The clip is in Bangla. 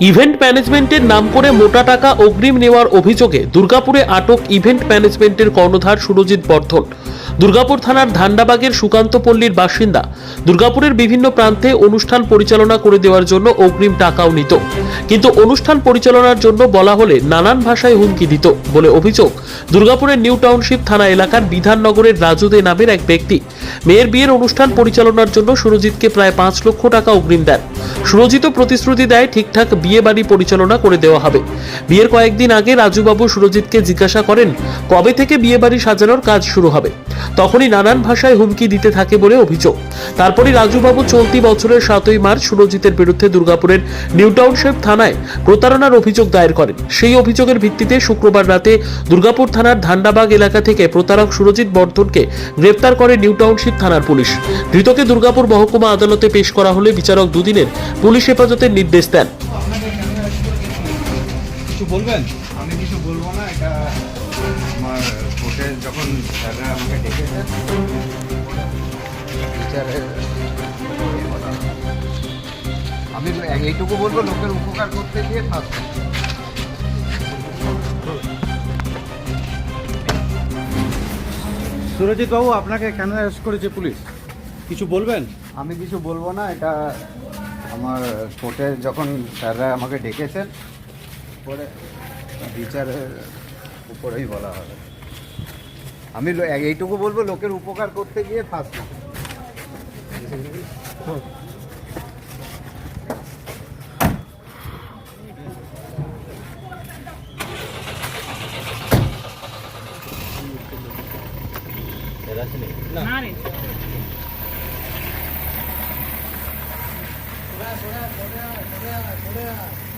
ইভেন্ট ম্যানেজমেন্টের নাম করে মোটা টাকা অগ্রিম নেওয়ার অভিযোগে দুর্গাপুরে আটক ইভেন্ট ম্যানেজমেন্টের কর্ণধার সুরজিৎ বর্ধন। দুর্গাপুর থানার ধান্ডাবাগের সুকান্ত পল্লীর বাসিন্দা। দুর্গাপুরের বিভিন্ন প্রান্তে অনুষ্ঠান পরিচালনা করে দেওয়ার জন্য অগ্রিম টাকাও নিত। কিন্তু অনুষ্ঠান পরিচালনার জন্য বলা হলে নানান ভাষায় হুমকি দিত বলে অভিযোগ দুর্গাপুরের নিউ টাউনশিপ থানা এলাকার বিধাননগরের রাজুদে নামের এক ব্যক্তি। মেয়ের বিয়ের অনুষ্ঠান পরিচালনার জন্য সুরজিৎকে প্রায় পাঁচ লক্ষ টাকা অগ্রিম দেন। সুরজিতও প্রতিশ্রুতি দেয় ঠিকঠাক বিয়ে বাড়ি পরিচালনা করে দেওয়া হবে। বিয়ের কয়েকদিন আগে রাজুবাবু সুরজিৎকে জিজ্ঞাসা করেন, কবে থেকে বিয়ে বাড়ি সাজানোর কাজ শুরু হবে? তখনই নানান ভাষায় হুমকি দিতে থাকে বলে অভিযোগ। তারপরই রাজুবাবু চলতি বছরের সাতই মার্চ সুরজিতের বিরুদ্ধে দুর্গাপুরের নিউ টাউনশিপ থানায় প্রতারণার অভিযোগ দায়ের করেন। সেই অভিযোগের ভিত্তিতে শুক্রবার রাতে দুর্গাপুর থানার ধান্ডাবাগ এলাকা থেকে প্রতারক সুরজিৎ বর্ধনকে গ্রেপ্তার করে নিউ টাউনশিপ থানার পুলিশ। ধৃতকে দুর্গাপুর মহকুমা আদালতে পেশ করা হলে বিচারক দুদিনের পুলিশ হেফাজতের নির্দেশ দেন। কিছু বলবেন? আমি কিছু বলব না এটা যখন স্যাররা আমাকে ডেকেছে বিচারের বলা হবে। আমি এইটুকু বলব লোকের উপকার করতে গিয়ে ফার্স্ট সুরজিৎ বাবু আপনাকে কেন অ্যারেস্ট করেছে পুলিশ? কিছু বলবেন? আমি কিছু বলব না এটা আমার কোর্টে যখন স্যাররা আমাকে ডেকেছেন পরে বিচারের উপরেই বলা হবে। আমি এইটুকু বলব লোকের উপকার করতে গিয়ে ফার্স্ট yeah.